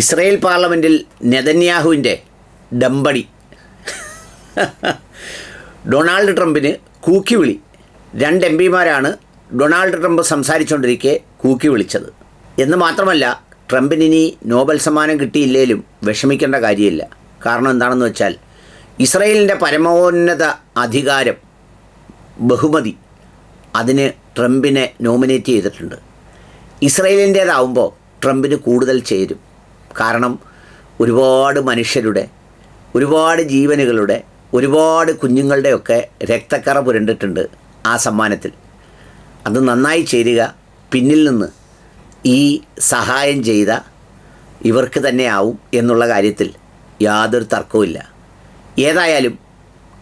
Israel പാർലമെന്റിൽ നെതന്യാഹുവിന്റെ ഡമ്പടി. Donald ട്രംപിന് കൂക്കിവിളി. രണ്ട് എം പിമാരാണ് ഡൊണാൾഡ് ട്രംപ് സംസാരിച്ചുകൊണ്ടിരിക്കെ കൂക്കി വിളിച്ചത് എന്ന് മാത്രമല്ല ട്രംപിന് ഇനി നോബൽ സമ്മാനം കിട്ടിയില്ലേലും വിഷമിക്കേണ്ട കാര്യമില്ല. കാരണം എന്താണെന്ന് വെച്ചാൽ ഇസ്രയേലിന്റെ പരമോന്നത അധികാരം ബഹുമതി അതിന് ട്രംപിനെ നോമിനേറ്റ് ചെയ്തിട്ടുണ്ട്. ഇസ്രയേലിന്റേതാവുമ്പോൾ ട്രംപിന് കൂടുതൽ ചേരും. കാരണം ഒരുപാട് മനുഷ്യരുടെ ഒരുപാട് ജീവനുകളുടെ ഒരുപാട് കുഞ്ഞുങ്ങളുടെയൊക്കെ രക്തക്കറ പുരണ്ടിട്ടുണ്ട് ആ സമ്മാനത്തിൽ. അത് നന്നായി ചേരുക പിന്നിൽ നിന്ന് ഈ സഹായം ചെയ്ത ഇവർക്ക് തന്നെ ആവും എന്നുള്ള കാര്യത്തിൽ യാതൊരു തർക്കവുമില്ല. ഏതായാലും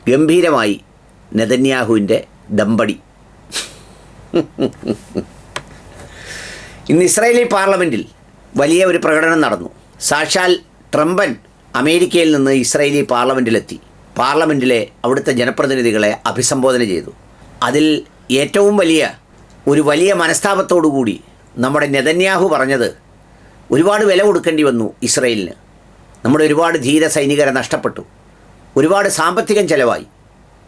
ഗംഭീരമായി നെതന്യാഹുവിന്റെ ദമ്പടി. ഇന്ന് ഇസ്രായേലി പാർലമെന്റിൽ വലിയ ഒരു പ്രകടനം നടന്നു. സാക്ഷാൽ ട്രംപൻ അമേരിക്കയിൽ നിന്ന് ഇസ്രയേലി പാർലമെന്റിലെത്തി പാർലമെന്റിലെ അവിടുത്തെ ജനപ്രതിനിധികളെ അഭിസംബോധന ചെയ്തു. അതിൽ ഏറ്റവും വലിയ ഒരു വലിയ മനസ്താപത്തോടുകൂടി നമ്മുടെ നെതന്യാഹു പറഞ്ഞത് ഒരുപാട് വില കൊടുക്കേണ്ടി വന്നു ഇസ്രയേലിന്. നമ്മുടെ ഒരുപാട് ധീര സൈനികരെ നഷ്ടപ്പെട്ടു. ഒരുപാട് സാമ്പത്തികം ചിലവായി.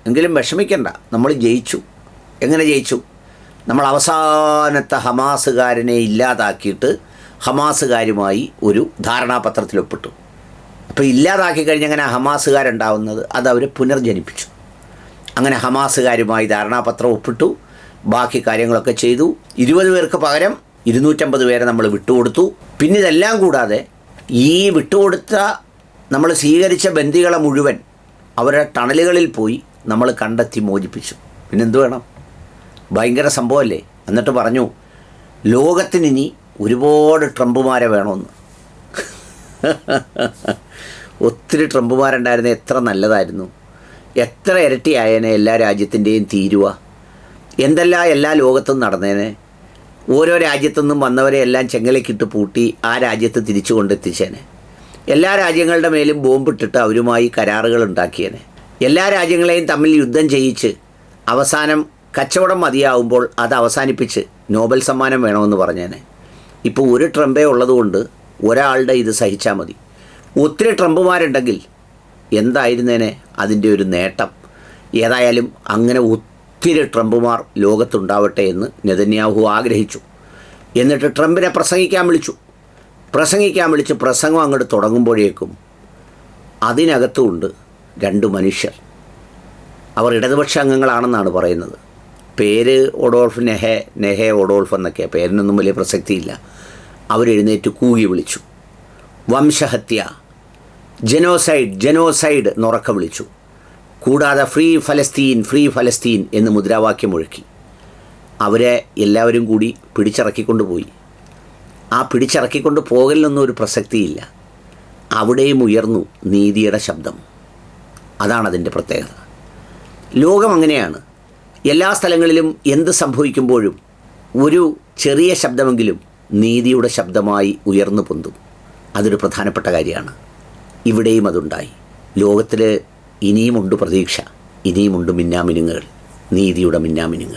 എങ്കിലും വിഷമിക്കണ്ട നമ്മൾ ജയിച്ചു. എങ്ങനെ ജയിച്ചു? നമ്മൾ അവസാനത്തെ ഹമാസുകാരനെ ഇല്ലാതാക്കിയിട്ട് ഹമാസുകാരുമായി ഒരു ധാരണാപത്രത്തിൽ ഒപ്പിട്ടു അപ്പോൾ ഇല്ലാതാക്കി കഴിഞ്ഞ് അങ്ങനെ ഹമാസുകാരുണ്ടാവുന്നത്? അത് അവർ പുനർജനിപ്പിച്ചു. അങ്ങനെ ഹമാസുകാരുമായി ധാരണാപത്രം ഒപ്പിട്ടു ബാക്കി കാര്യങ്ങളൊക്കെ ചെയ്തു. ഇരുപത് പേർക്ക് പകരം ഇരുന്നൂറ്റമ്പത് പേരെ നമ്മൾ വിട്ടുകൊടുത്തു. പിന്നെ ഇതെല്ലാം കൂടാതെ ഈ വിട്ടുകൊടുത്ത നമ്മൾ സ്വീകരിച്ച ബന്ദികളെ മുഴുവൻ അവരുടെ ടണലുകളിൽ പോയി നമ്മൾ കണ്ടെത്തി മോചിപ്പിച്ചു. പിന്നെന്ത് വേണം? ഭയങ്കര സംഭവമല്ലേ എന്നിട്ട് പറഞ്ഞു ലോകത്തിനിനി ഒരുപാട് ട്രംപുമാരെ വേണമെന്ന്. ഒത്തിരി ട്രംപുമാരുണ്ടായിരുന്ന എത്ര നല്ലതായിരുന്നു. എത്ര ഇരട്ടിയായേനെ എല്ലാ രാജ്യത്തിന്റെയും തീരുവ. എന്തെല്ലാം എല്ലാ ലോകത്തും നടന്നേനെ. ഓരോ രാജ്യത്തു നിന്നും വന്നവരെ എല്ലാം ചെങ്ങലക്കിട്ട് പൂട്ടി ആ രാജ്യത്ത് തിരിച്ചു കൊണ്ടെത്തിച്ചേനെ എല്ലാ രാജ്യങ്ങളുടെ മേലും ബോംബിട്ടിട്ട് അവരുമായി കരാറുകൾ ഉണ്ടാക്കിയേനെ എല്ലാ രാജ്യങ്ങളെയും തമ്മിൽ യുദ്ധം ചെയ്യിച്ച് അവസാനം കച്ചവടം മതിയാവുമ്പോൾ അത് അവസാനിപ്പിച്ച് നോബൽ സമ്മാനം വേണമെന്ന് പറഞ്ഞേനെ. ഇപ്പോൾ ഒരു ട്രംപേ ഉള്ളതുകൊണ്ട് ഒരാളുടെ ഇത് സഹിച്ചാൽ മതി. ഒത്തിരി ട്രംപുമാരുണ്ടെങ്കിൽ എന്തായിരുന്നേനെ അതിന്റെ ഒരു നേട്ടം? ഏതായാലും അങ്ങനെ ഒത്തിരി ട്രംപുമാർ ലോകത്തുണ്ടാവട്ടെ എന്ന് നെതന്യാഹു ആഗ്രഹിച്ചു. എന്നിട്ട് ട്രംപിനെ പ്രസംഗിക്കാൻ വിളിച്ചു. പ്രസംഗിക്കാൻ വിളിച്ച് പ്രസംഗം അങ്ങോട്ട് തുടങ്ങുമ്പോഴേക്കും അതിനകത്തുമുണ്ട് രണ്ട് മനുഷ്യർ. അവർ ഇടതുപക്ഷ അംഗങ്ങളാണെന്നാണ് പറയുന്നത്. പേര് ഒഡോൾഫ് നെഹെ നെഹെ ഒഡോൾഫ് എന്നൊക്കെ. പേരിനൊന്നും വലിയ പ്രസക്തിയില്ല. അവരെഴുന്നേറ്റ് കൂകി വിളിച്ചു. വംശഹത്യ ജനോസൈഡ് ജനോസൈഡ് എന്നുറക്ക വിളിച്ചു. കൂടാതെ ഫ്രീ ഫലസ്തീൻ ഫ്രീ ഫലസ്തീൻ എന്ന് മുദ്രാവാക്യം മുഴക്കി അവരെ എല്ലാവരും കൂടി പിടിച്ചിറക്കിക്കൊണ്ട് പോയി ആ പിടിച്ചിറക്കിക്കൊണ്ട് പോകലിനൊന്നും ഒരു പ്രസക്തിയില്ല. അവിടെയും ഉയർന്നു നീതിയുടെ ശബ്ദം. അതാണ് അതിന്റെ പ്രത്യേകത. ലോകം അങ്ങനെയാണ്. എല്ലാ സ്ഥലങ്ങളിലും എന്ത് സംഭവിക്കുമ്പോഴും ഒരു ചെറിയ ശബ്ദമെങ്കിലും നീതിയുടെ ശബ്ദമായി ഉയർന്നു പൊന്തും. അതൊരു പ്രധാനപ്പെട്ട കാര്യമാണ്. ഇവിടെയും അതുണ്ടായി. ലോകത്തിൽ ഇനിയുമുണ്ട് പ്രതീക്ഷ. ഇനിയുമുണ്ട് മിന്നാമിനുങ്ങുകൾ. നീതിയുടെ മിന്നാമിനുങ്ങുകൾ.